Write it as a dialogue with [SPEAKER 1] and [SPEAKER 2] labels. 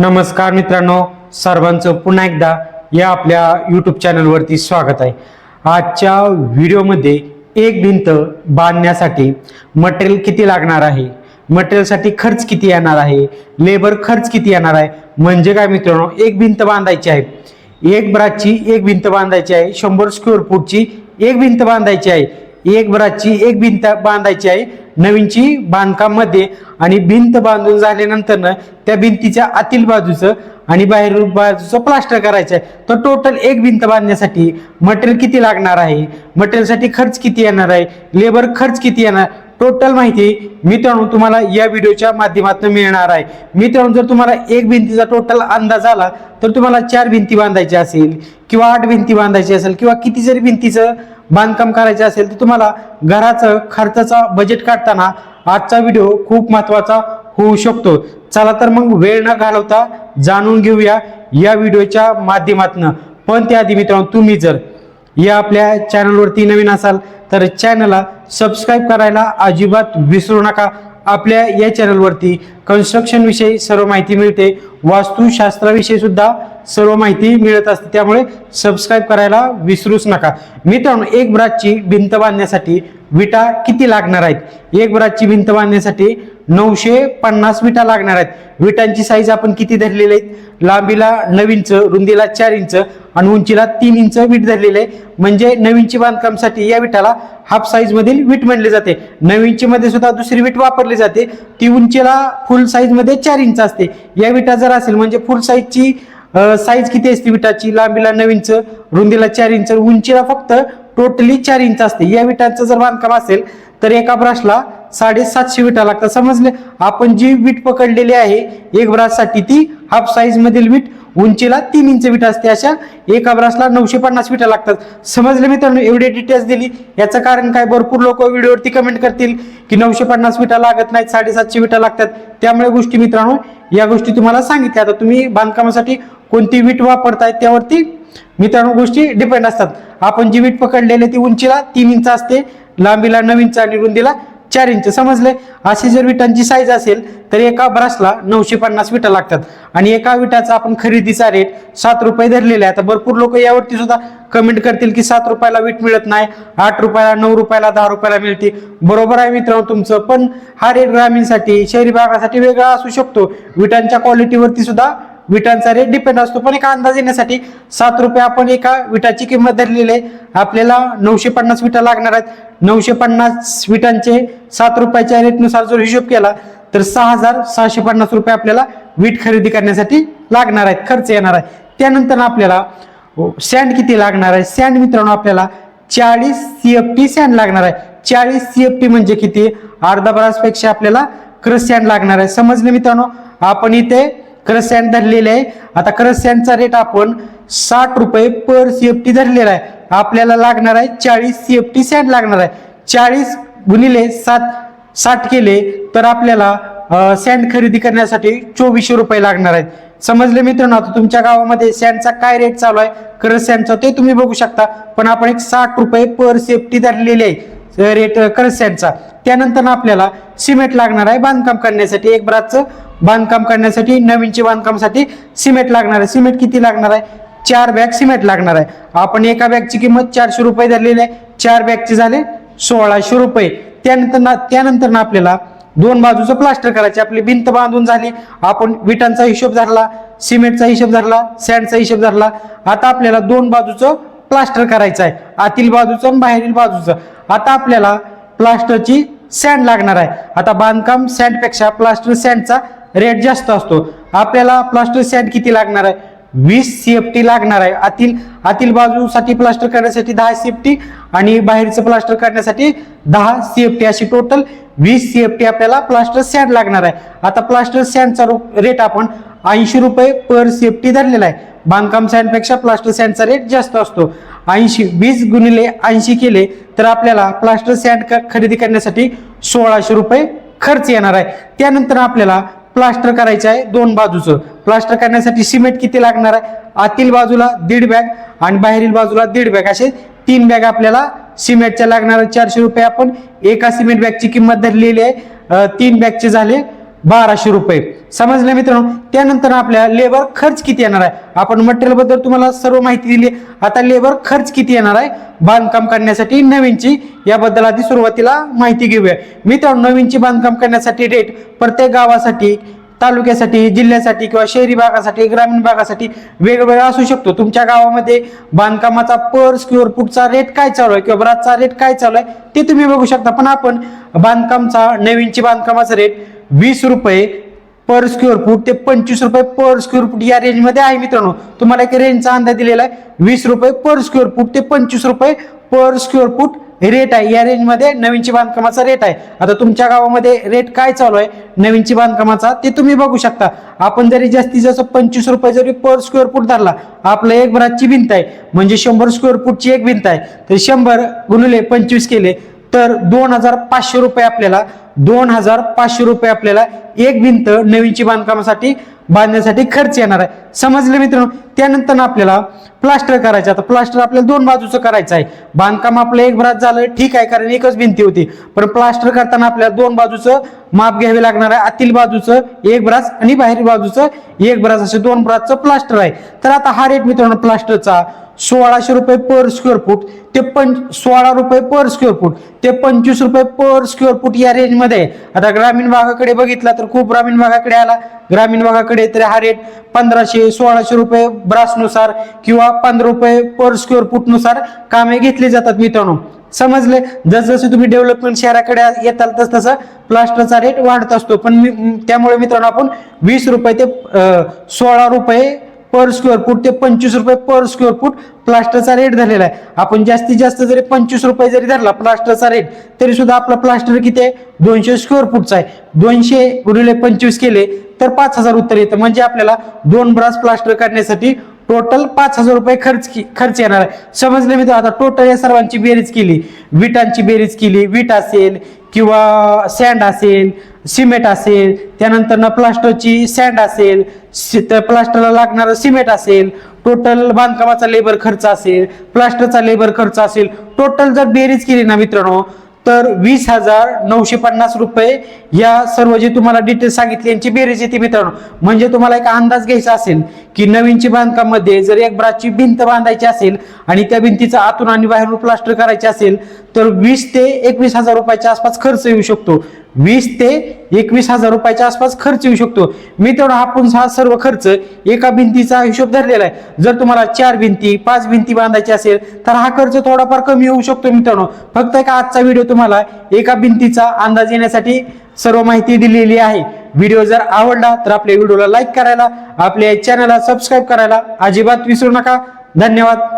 [SPEAKER 1] नमस्कार मित्रांनो सर्वांचं पुन्हा एकदा या आपल्या यूट्यूब चॅनलवरती स्वागत आहे. आजच्या व्हिडिओमध्ये एक भिंत बांधण्यासाठी मटेरियल किती लागणार आहे? मटेरियलसाठी खर्च किती येणार आहे? लेबर खर्च किती येणार आहे? म्हणजे काय मित्रांनो एक भिंत बांधायची आहे. एक ब्राची एक भिंत बांधायची आहे. शंभर स्क्वेअर फूटची एक भिंत बांधायची आहे. एक ब्राची एक भिंत बांधायची आहे. नवीनची बांधकाममध्ये आणि भिंत बांधून झाल्यानंतर त्या भिंतीच्या आतील बाजूचं आणि बाहेर बाजूचं प्लास्टर करायचं आहे. तर टोटल एक भिंत बांधण्यासाठी मटेरियल किती लागणार आहे? मटेरियलसाठी खर्च किती येणार आहे? लेबर खर्च किती येणार? टोटल माहिती मित्रांनो तुम्हाला या व्हिडिओच्या माध्यमातून मिळणार आहे. मित्रांनो जर तुम्हाला एक भिंतीचा टोटल अंदाज आला तर तुम्हाला चार भिंती बांधायची असेल किंवा आठ भिंती बांधायची असेल किंवा किती जरी भिंतीचं बांधकाम करायचे असेल तर तुम्हाला घराचं खर्चाचा बजेट काढताना आजचा व्हिडिओ खूप महत्त्वाचा होऊ शकतो. चला तर मग वेळ न घालवता जाणून घेऊया या व्हिडिओच्या माध्यमातून. पण त्याआधी मित्रांनो तुम्ही जर या आपल्या चॅनलवरती नवीन असाल तर चॅनलला सबस्क्राईब करायला अजिबात विसरू नका. आपल्या या चॅनलवरती कन्स्ट्रक्शनविषयी सर्व माहिती मिळते. वास्तुशास्त्राविषयी सुद्धा सर्व माहिती मिळत असते त्यामुळे सबस्क्राईब करायला विसरूच नका. मित्रांनो एक ब्राचची भिंत बांधण्यासाठी विटा किती लागणार आहेत? एक ब्राचची भिंत बांधण्यासाठी नऊशे पन्नास विटा लागणार आहेत. विटांची साईज आपण किती धरलेली आहेत? लांबीला नऊ इंच रुंदीला चार इंच आणि उंचीला तीन इंच वीट धरलेले आहे. म्हणजे नवीनची बांधकामसाठी या विटाला हाफ साईजमधील वीट म्हणले जाते. नवीनची इंचीमध्ये सुद्धा दुसरी वीट वापरली जाते. ती उंचीला फुल साईजमध्ये चार इंच असते. या विटा जर असेल म्हणजे फुल साईजची साईज किती असते विटाची लांबीला नऊ इंच रुंदीला चार इंच उंचीला फक्त टोटली चार इंच असते. या विटांचं जर बांधकाम असेल तर एका ब्राशला साडेसातशे विटा लागतात. समजले? आपण जी वीट पकडलेली आहे एक ब्राससाठी ती हाफ साईज मधील वीट उंचीला तीन इंच विट असते. अशा एका ब्रासला नऊशे पन्नास विटा लागतात. समजले मित्रांनो? एवढे डिटेल्स दिली. याचं कारण काय? भरपूर लोक व्हिडिओवरती कमेंट करतील की नऊशे पन्नास विटा लागत नाहीत साडेसातशे विटा लागतात. त्यामुळे गोष्टी मित्रांनो या गोष्टी तुम्हाला सांगितल्या. आता तुम्ही बांधकामासाठी कोणती वीट वापरतायत त्यावरती मित्रांनो गोष्टी डिपेंड असतात. आपण जी वीट पकडलेली ती उंचीला तीन इंच असते लांबीला नऊ इंच आणि रुंदीला चार इंच. समजले? अशी जर विटांची साईज असेल तर एका ब्रासला नऊशे पन्नास विटा लागतात. आणि एका विटाचा आपण खरेदीचा रेट सात रुपये धरलेला आहे. आता भरपूर लोक यावरती सुद्धा कमेंट करतील की सात रुपयाला वीट मिळत नाही आठ रुपयाला नऊ रुपयाला दहा रुपयाला मिळते. बरोबर आहे मित्रांनो तुमचं पण हा रेट ग्रामीणसाठी शहरी भागासाठी वेगळा असू शकतो. विटांच्या क्वालिटीवरती सुद्धा विटांचा रेट डिपेंड असतो. पण एका अंदाज येण्यासाठी सात रुपये आपण एका विटाची किंमत धरलेली आहे. आपल्याला नऊशे पन्नास विटा लागणार आहेत. नऊशे पन्नास विटांचे सात रुपयाच्या रेटनुसार जर हिशोब केला तर सहा हजार सहाशे पन्नास रुपये आपल्याला वीट खरेदी करण्यासाठी लागणार आहेत. खर्च येणार आहे. त्यानंतर आपल्याला सँड किती लागणार आहे? सँड मित्रांनो आपल्याला चाळीस सी एफ टी सँड लागणार आहे. चाळीस सी एफ टी म्हणजे किती? अर्धा बरासपेक्षा आपल्याला क्रस सँड लागणार आहे. समजले मित्रांनो? आपण इथे क्रस धरलेले आहे. आता क्रस रेट आपण साठ रुपये पर सीएफटी धरलेला आहे. आपल्याला लागणार आहे चाळीस सीएफटी सँड लागणार आहे. चाळीस गुणिले सात साठ केले तर आपल्याला सँड खरेदी करण्यासाठी चोवीसशे रुपये लागणार आहेत. समजले मित्रांनो? आता तुमच्या गावामध्ये सँडचा काय रेट चालू आहे? करस सँडचा ते तुम्ही बघू शकता. पण आपण एक साठ रुपये पर सेफ्टी धरलेली आहे रेट करस सँडचा त्यानंतर आपल्याला सिमेंट लागणार आहे बांधकाम करण्यासाठी. एक ब्राचं बांधकाम करण्यासाठी नवीनचे बांधकामासाठी सिमेंट लागणार आहे. सिमेंट किती लागणार आहे? चार बॅग सिमेंट लागणार आहे. आपण एका बॅगची किंमत चारशे रुपये धरलेली आहे. चार बॅगचे झाले सोळाशे रुपये. त्यानंतर ना त्यानंतर ना आपल्याला दोन बाजूचं प्लास्टर करायचे. आपली भिंत बांधून झाली. आपण विटांचा हिशोब धरला सिमेंटचा हिशोब धरला सँडचा हिशोब धरला. आता आपल्याला दोन बाजूचं प्लास्टर करायचं आहे. आतील बाजूचं आणि बाहेरील बाजूचं. आता आपल्याला प्लास्टरची सँड लागणार आहे. आता बांधकाम सँडपेक्षा प्लास्टर सँडचा रेट जास्त असतो. आपल्याला प्लास्टर सँड किती लागणार आहे? वीस सीएफटी लागणार आहे. आतील आतील बाजूसाठी प्लास्टर करण्यासाठी दहा सीएफटी आणि बाहेरचं प्लास्टर करण्यासाठी दहा सीएफटी अशी टोटल वीस सीएफटी आपल्याला प्लास्टर सॅड लागणार आहे. आता प्लास्टर सँडचा रेट आपण ऐंशी रुपये पर सीएफटी धरलेला आहे. बांधकाम सँडपेक्षा प्लास्टर सँडचा रेट जास्त असतो. ऐंशी वीस गुणिले ऐंशी केले तर आपल्याला प्लास्टर सँड खरेदी करण्यासाठी सोळाशे रुपये खर्च येणार आहे. त्यानंतर आपल्याला प्लास्टर करायचं आहे दोन बाजूचं. प्लास्टर करण्यासाठी सिमेंट किती लागणार आहे? आतील बाजूला दीड बॅग आणि बाहेरील बाजूला दीड बॅग. असे तीन बॅग आपल्याला सिमेंटच्या लागणार चारशे रुपये आपण एका सिमेंट बॅगची किंमत धरलेली आहे. तीन बॅगचे झाले बाराशे रुपये. समजलं मित्रांनो? त्यानंतर आपल्या लेबर खर्च किती येणार आहे? आपण मटेरियलबद्दल तुम्हाला सर्व माहिती दिली. आता लेबर खर्च किती येणार आहे? बांधकाम करण्यासाठी नवीनची. याबद्दल आधी सुरुवातीला माहिती घेऊया. मित्रांनो नवीनची बांधकाम करण्यासाठी रेट प्रत्येक गावासाठी तालुक्यासाठी जिल्ह्यासाठी किंवा शहरी भागासाठी ग्रामीण भागासाठी वेगवेगळा असू शकतो. तुमच्या गावामध्ये बांधकामाचा पर स्क्युअर फूटचा रेट काय चालू आहे? किंवा ब्राजचा रेट काय चालू आहे? ते तुम्ही बघू शकता. पण आपण बांधकामचा नवीनची बांधकामाचा रेट वीस रुपये पर स्क्वेअर फूट ते पंचवीस रुपये पर स्क्वेअर फूट या रेंजमध्ये आहे मित्रांनो. तुम्हाला एक रेंजचा अंदाज दिलेला आहे. वीस रुपये पर स्क्वेअर फूट ते पंचवीस रुपये पर स्क्वेअर फूट रेट आहे. या रेंजमध्ये नवीनची बांधकामाचा रेट आहे. आता तुमच्या गावामध्ये रेट काय चालू आहे? नवीनची बांधकामाचा ते तुम्ही बघू शकता. आपण जरी जास्तीत जास्त पंचवीस रुपये जरी पर स्क्वेअर फूट धरला आपलं एक भराची भिंत आहे. म्हणजे शंभर स्क्वेअर फूटची एक भिंत आहे. तर शंभर गुणिले पंचवीस केले तर दोन हजार पाचशे रुपये आपल्याला दोन हजार पाचशे रुपये आपल्याला एक भिंत नवीनची बांधकामासाठी बांधण्यासाठी खर्च येणार आहे. समजले मित्रांनो? त्यानंतर आपल्याला प्लास्टर करायचं. आता प्लास्टर आपल्याला दोन बाजूचं करायचं आहे. बांधकाम आपलं एक भरात झालं ठीक आहे कारण एकच भिंती होती. पण प्लास्टर करताना आपल्याला दोन बाजूचं माप घ्यावे लागणार आहे. आतील बाजूचं एक ब्रास आणि बाहेर बाजूचं एक ब्रास. असे दोन ब्रासचं प्लास्टर आहे. तर आता हा रेट मित्रांनो प्लास्टरचा सोळाशे रुपये पर स्क्वेअर फूट ते पंच सोळा रुपये पर स्क्वेअर फूट ते पंचवीस रुपये पर स्क्वेअर फूट या रेंजमध्ये आहे. आता ग्रामीण भागाकडे बघितला तर खूप ग्रामीण भागाकडे आला. ग्रामीण भागाकडे तर हा रेट पंधराशे सोळाशे रुपये ब्रासनुसार किंवा पंधरा रुपये पर स्क्वेअर फूटनुसार कामे घेतली जातात मित्रांनो. समजले? जसजसे तुम्ही डेव्हलपमेंट शहराकडे येताल तस तसं प्लास्टरचा रेट वाढत असतो. पण मी त्यामुळे मित्रांनो आपण वीस रुपये ते सोळा रुपये पर स्क्वेअर फूट ते पंचवीस रुपये पर स्क्वेअर फूट प्लास्टरचा रेट झालेला आहे. आपण जास्तीत जास्त जरी पंचवीस रुपये जरी धरला प्लास्टरचा रेट तरी सुद्धा आपला प्लास्टर किती आहे? दोनशे स्क्वेअर फूटचा आहे. दोनशे गुणिले पंचवीस केले तर पाच हजार उत्तर येतं. म्हणजे आपल्याला दोन ब्रास प्लास्टर करण्यासाठी टोटल पाच हजार रुपये खर्च की- खर्च येणार आहे. समजले मी आता टोटल या सर्वांची बेरीज केली. विटांची बेरीज केली. विट असेल किंवा सँड असेल सिमेंट असेल त्यानंतर ना प्लास्टरची सँड असेल प्लास्टरला लागणारं सिमेंट असेल टोटल बांधकामाचा लेबर खर्च असेल प्लास्टरचा लेबर खर्च असेल टोटल जर बेरीज केली ना मित्रांनो तर वीस हजार नऊशे पन्नास रुपये या सर्व जे तुम्हाला डिटेल्स सांगितले यांची बेरीज येते मित्रांनो. म्हणजे तुम्हाला एक अंदाज घ्यायचा असेल की नवीनची बांधकाममध्ये जर एक ब्राची भिंत बांधायची असेल आणि त्या भिंतीचा आतून आणि बाहेरून प्लास्टर करायचे असेल तर वीस ते एकवीस हजार रुपयाच्या आसपास खर्च येऊ शकतो. वीस ते एकवीस हजार रुपयाच्या आसपास खर्च येऊ शकतो. मी तेवढा आपण हा सर्व खर्च एका भिंतीचा हिशोब धरलेला आहे. जर तुम्हाला चार भिंती पाच भिंती बांधायची असेल तर हा खर्च थोडाफार कमी होऊ शकतो मित्रांनो. फक्त एक आजचा व्हिडिओ तुम्हाला एका भिंतीचा अंदाज येण्यासाठी सर्व माहिती दिलेली आहे. व्हिडिओ जर आवडला तर आपल्या व्हिडिओला लाईक करायला आपल्या चॅनलला सबस्क्राईब करायला अजिबात विसरू नका. धन्यवाद.